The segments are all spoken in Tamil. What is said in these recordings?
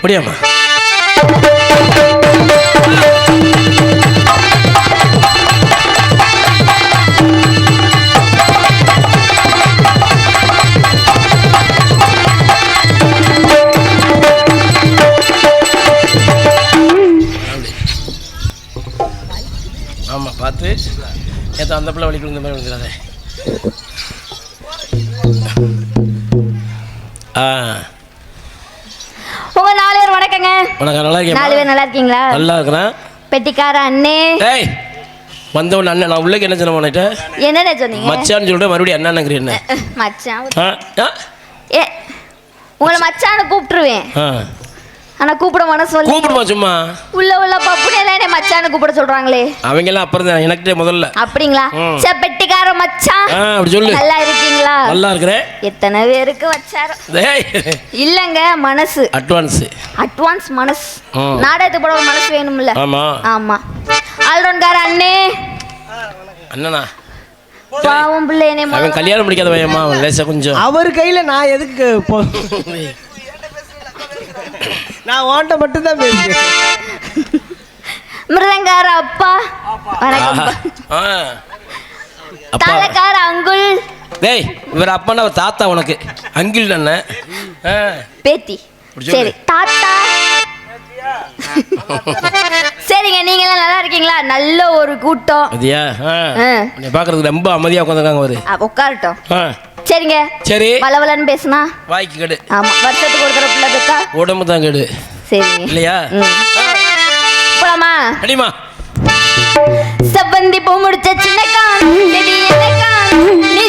முடியாமா. ஆமாம் பார்த்து. ஏதோ அந்த பிள்ளை வலிக்கு இந்த மாதிரி விழுந்துடாதே ஆ. உனக்கு நல்லா நாலு பேர் நல்லா இருக்கீங்களா? நல்லா இருக்கிறேன். பெட்டிக்கார அண்ணே. ஏய் வந்தவன் அண்ணன். நான் உள்ளே என்ன சொன்ன உன்கிட்ட? என்னடா சொன்னீங்க? மச்சான்னு சொல்லிட்டு மறுபடியும் அண்ணனுங்கிறீ என்ன? மச்சான். ஏ உங்களை மச்சான்னு கூப்பிட்டுருவேன். ஆனா கூப்பிட மனசு சொல்லி கூப்பிடுமா சும்மா. உள்ள உள்ள பப்புனு எல்லாம் என்ன மச்சான்னு கூப்பிட சொல்றாங்களே. அவங்கெல்லாம் அப்புறம் தான் எனக்கிட்டே முதல்ல. அப்படிங்களா. சே பெட்டிக்கார மச்சான். ஆ அப்படி சொல்லு. நல்லா இருக்கீங்களா? நல்லா இருக்கிறேன். எத்தனை பேருக்கு வச்சாரோ? இல்லங்க மனசு. அட்வான்ஸு அட்வான்ஸ் மனசு. நாடகத்துக்கு போட ஒரு மனசு வேணும்ல. ஆமாம் ஆமா. ஆல்ரவுண்ட்கார அண்ணே. அண்ணனா. பாவம் பிள்ளை என்னை அவன் கல்யாணம் முடிக்காத பையம்மா அவன் லேசா கொஞ்சம். அவர் கையில நான் எதுக்கு போ நான் ஓண்ட மட்டும் தான் பேசுறேன். மிருதங்கார அப்பா. வணக்கம். தாளக்கார அங்குள் டேய் இவர் அப்பனா தாத்தா உனக்கு. அங்கிள் அண்ணன் ஆ. பேத்தி. சரி தாத்தா. சரிங்க நீங்க எல்லாம் நல்லா இருக்கீங்களா? நல்ல ஒரு கூட்டம். பார்க்கறதுக்கு ரொம்ப அமைதியாக உட்காந்துருக்காங்க ஆ, உட்காரட்டும். ஆ. சரிங்க. சரி. வளவலன்னு பேசுனா? வாய்க்கு கெடு. ஆமா வருஷத்துக்கு ஒரு தடவை பிள்ளை பெத்தா? உடம்பு தான் கெடு. சரிங்க. இல்லையா. போலாமா? அடிமா செவ்வந்தி பூ முடிச்ச சின்னக்கான் செடி என்னக்கான் நீ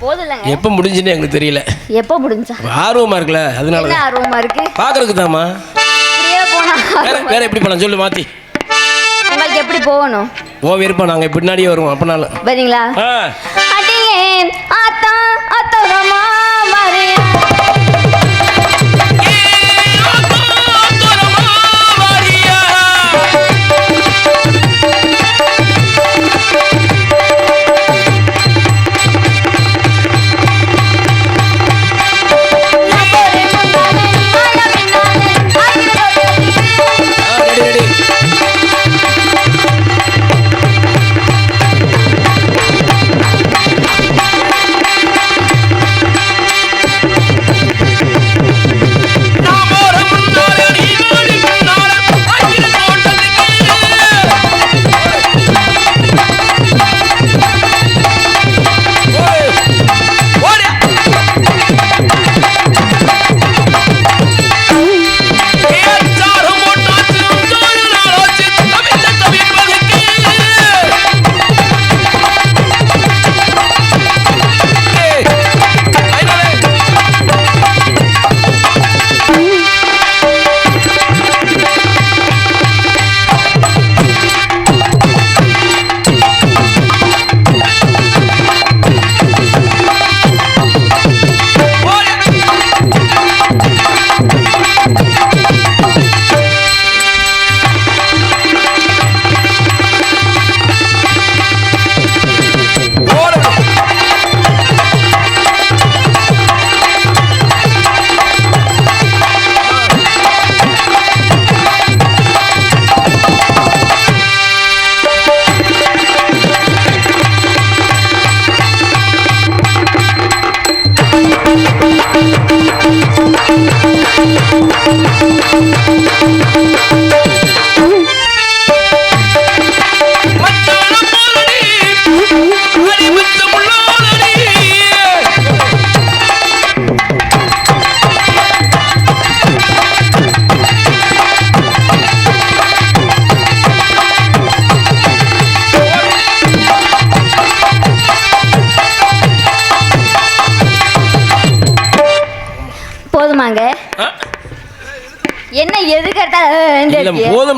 போதும் இல்லைங்க எப்போ முடிஞ்சுன்னு எங்களுக்கு தெரியல. எப்போ முடிஞ்சா? ஆர்வமா இருக்குல்ல அதனால என்ன ஆர்வமா இருக்கு? பார்க்கறதுக்கு தாம்மா இப்படியே போனா வேற வேற எப்படி பண்ணலாம் சொல்லு மாத்தி. உங்களுக்கு எப்படி போகணும்? ஓ விருப்பம். நாங்கள் பின்னாடியே வருவோம் அப்பனாலும் வரீங்களா ஆ.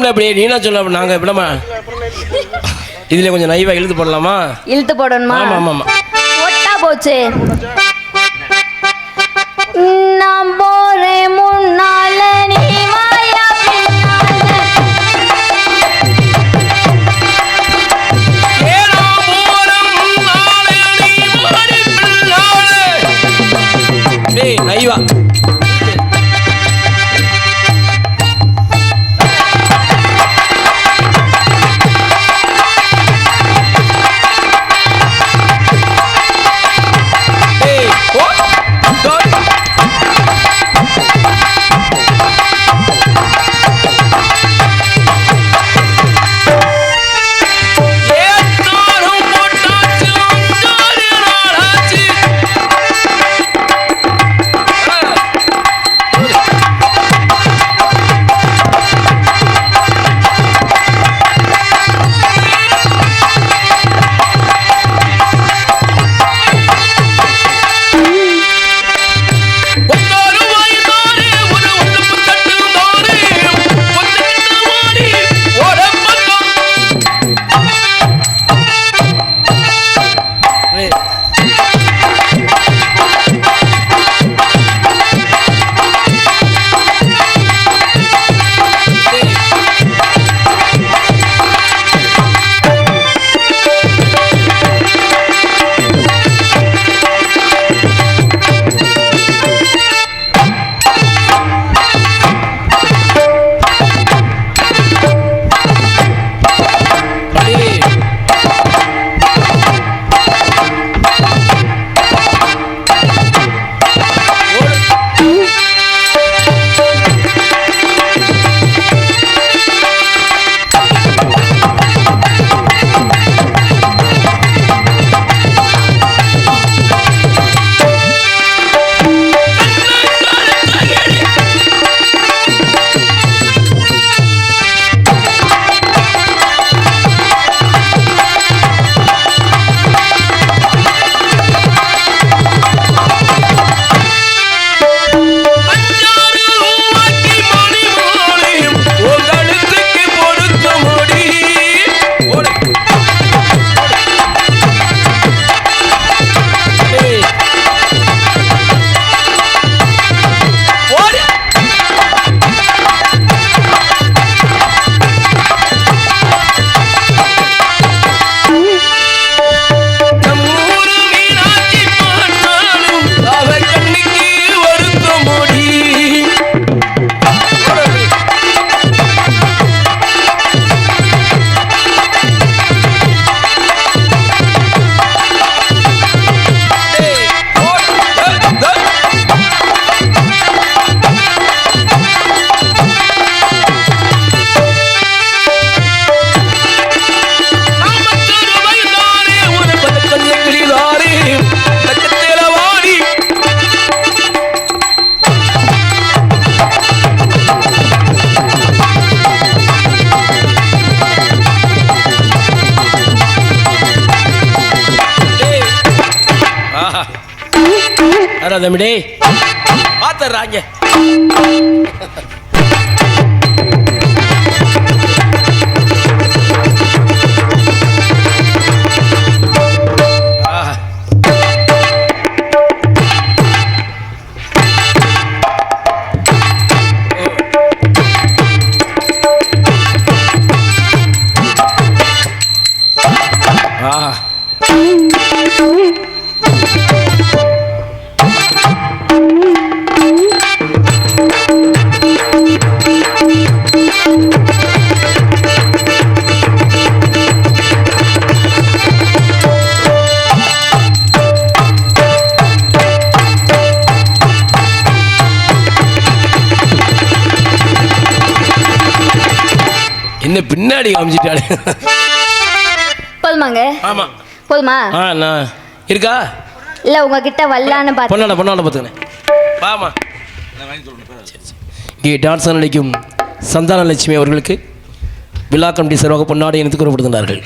போதும்ல அப்படியே நீனா சொல்ல நாங்க எப்படமா இதுல கொஞ்சம் நைவா இழுத்து போடலாமா? இழுத்து போடணுமா? ஆமா ஆமா போச்சு. யாரா தம்பி பாத்துறாங்க பின்னாடி காமிச்சிட்டாரு போதுமாங்க. ஆமா. போதுமா? ஆ நான் இருக்கா? இல்ல உங்ககிட்ட வரலான்னு பார்த்தேன் பொண்ணாட பொண்ணாட பார்த்துக்கணே வாமா. இங்கே டான்ஸ் நடிக்கும் சந்தான லட்சுமி அவர்களுக்கு விழா கமிட்டி சார்பாக பொன்னாடை இணைத்து கூறப்படுகின்றார்கள்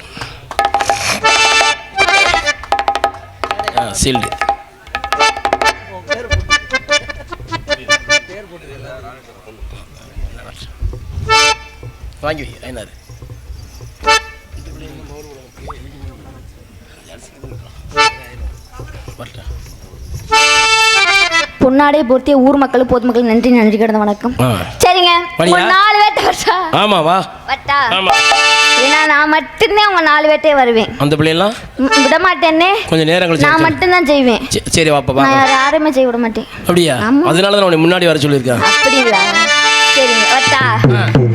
ஆ சீல்டு. வாங்கி வை ஐநாறு. பொன்னாடை பொருத்திய ஊர் மக்கள் பொதுமக்கள் நன்றி நன்றி கிடந்த வணக்கம். சரிங்க. நாலு வேட்டை வரட்டா ஆமா வா. வட்டா? ஏன்னா நான் மட்டும்தான் உங்க நாலு வேட்டையே வருவேன். அந்த பிள்ளையெல்லாம்? ம், விட மாட்டேன்னே. கொஞ்சம் நேரம் கழிச்சு நான். மட்டும்தான் செய்வேன். சரி, வாப்பா நான் யார் யாரையுமே செய்ய விட மாட்டேன். அப்படியா. அதனால தான் உன்னை முன்னாடி வர சொல்லியிருக்கேன். அப்படிங்களா சரிங்க வட்டா.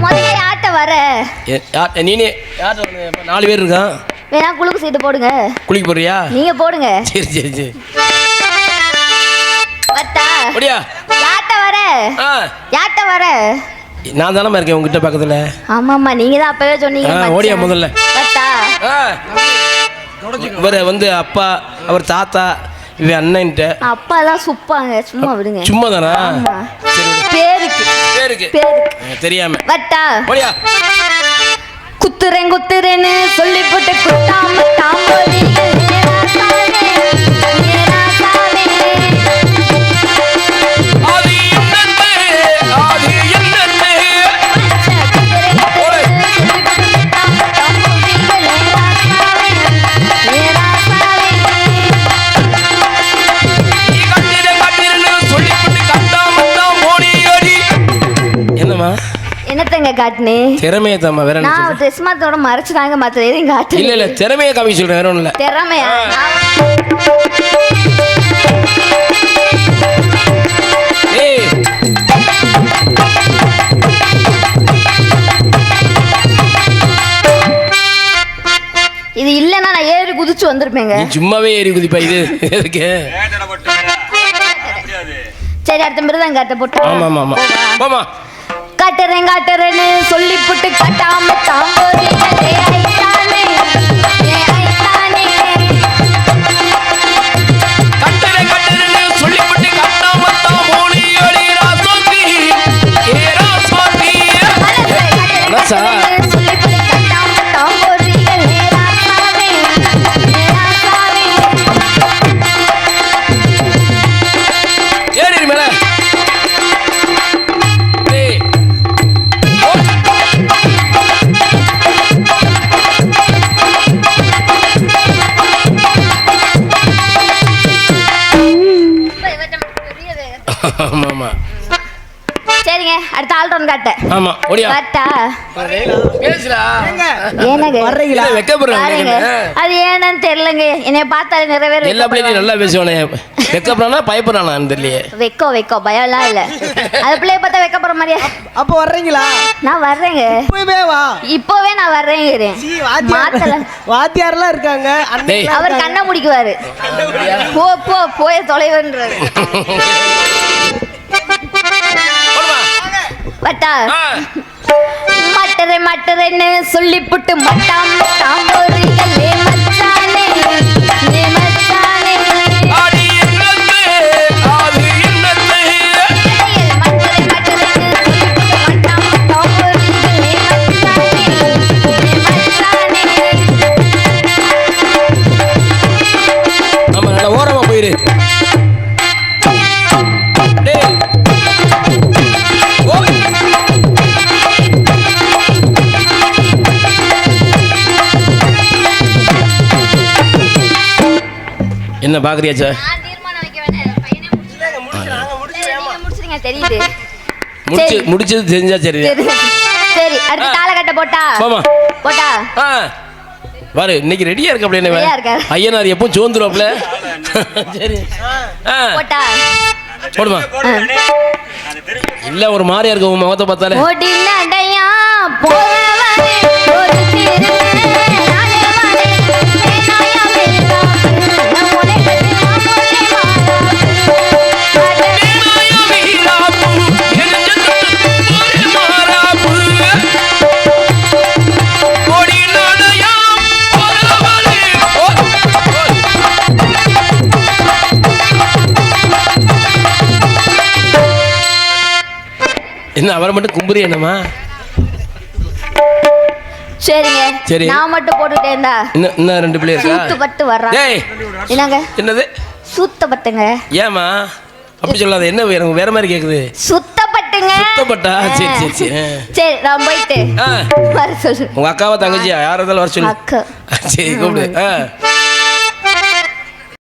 முதல்ல யார்கிட்ட வர? நீனே யார் வந்து இப்ப நாலு பேர் இருக்கான் வேணா குழுக்கு சீட்டு போடுங்க. குளிக்க போறியா? நீங்க போடுங்க. சரி சரி சரி. வட்டா. அப்படியா யார்கிட்ட வர? ஆ. யார்கிட்ட வர? நான் தானே இருக்கேன் உங்ககிட்ட பக்கத்தில். ஆமாம்மா நீங்க தான் அப்பவே சொன்னீங்க ஆ, மச்சான். ஓடியா முதல்ல. வட்டா. ஆ. இவர் வந்து அப்பா அவர் தாத்தா இவன் அண்ணன்ட்ட. அப்பா தான் சுப்பாங்க சும்மா விடுங்க. சும்மா தானா ஆமா. பேருக்கு. பேருக்கு. தெரியாம. வட்டா. ஓடியா. குத்துறேன் குத்துறேன்னு சொல்லி போட்டு குத்தாம தாம்போதிங்க என்னத்தங்க காட்டுனே. திறமையை தாம்மா வேற என்ன நான்? ட்ரெஸ் மாத்தோட மறைச்சு தாங்க மாத்த எதையும் காட்டு இல்ல இல்ல திறமையை காமி சொல்றேன் வேற ஒண்ணும் இல்ல. திறமையா? இது இல்லைன்னா நான் ஏறி குதிச்சு வந்திருப்பேங்க. நீ சும்மாவே ஏறி குதிப்பா இது எதுக்கு? சரி அடுத்த மிருதம் காட்ட போட்டு ஆமா ஆமா ஆமா. போமா காட்டுறேன் காட்டுறேன்னு சொல்லி புட்டு காட்டாம தாம்போது ஆமா ஓடியா. பேசுடா. ஏனங்க? வர்றீங்களா? உனக்கு. அது ஏன்னு தெரியலங்க. என்னைய பார்த்தாலே நிறைய எல்லா பேர் பிள்ளையும் நல்லா பேசுவானே. வெக்கப்படுறானா பயப்படுறானான்னு தெரியலையே. வெக்கோ வெக்கோ. பயம்லாம் இல்ல. அது பிள்ளைய பார்த்தா வெக்கப்படுற மாதிரியா? அப்போ வர்றீங்களா? நான் வர்றேங்க. இப்பவே வா. இப்போவே நான் வாத்தியார் மாத்தல. வாத்தியார்லாம் இருக்காங்க. அவர் கண்ணை முடிக்குவாரு. போ போ போய தொலைவன்றாரு. பட்டா மட்டரை மட்டரைன்னு சொல்லி புட்டு மட்டாம் தாம்போரிகளே மச்சானே நீங்க முடிச்சிடுங்க தெரியுது. முடிச்சு சரி. முடிச்சது தெரிஞ்சா சரி. சரி. சரி அடுத்து தாளக்கட்டை போட்டா? போமா போட்டா? பாரு இன்னைக்கு ரெடியா இருக்க அப்படி Ready-ஆ இருக்காரு. ஐயனார் எப்போ சோந்துருவாப்ல சரி. போட்டா? போடுமா? இல்ல ஒரு மாதிரியா இருக்கு உன் முகத்தை பார்த்தாலே. ஓடி நடையா போறவரே ஒரு அவரை மட்டும் கும்புறி என்னம்மா? சரிங்க. சரி. நான் மட்டும் போட்டுட்டே இருந்தா? இன்னும் இன்னும் ரெண்டு பிள்ளை இருக்கா? சூத்துப்பட்டு வர்றான் டேய் என்னங்க? என்னது? சுத்தப்பட்டுங்க. ஏமா அப்படி சொல்லாத. என்ன எனக்கு வேற மாதிரி கேக்குது. சுத்தப்பட்டுங்க. சுத்தப்பட்டா? சரி சரி சரி. ஆ. சரி நான் போயிட்டு வர சொல்லு. உங்க அக்காவை தங்கச்சியா? யார் இருந்தாலும் வர சொல்லு. அக்கா. சரி கூப்பிடு.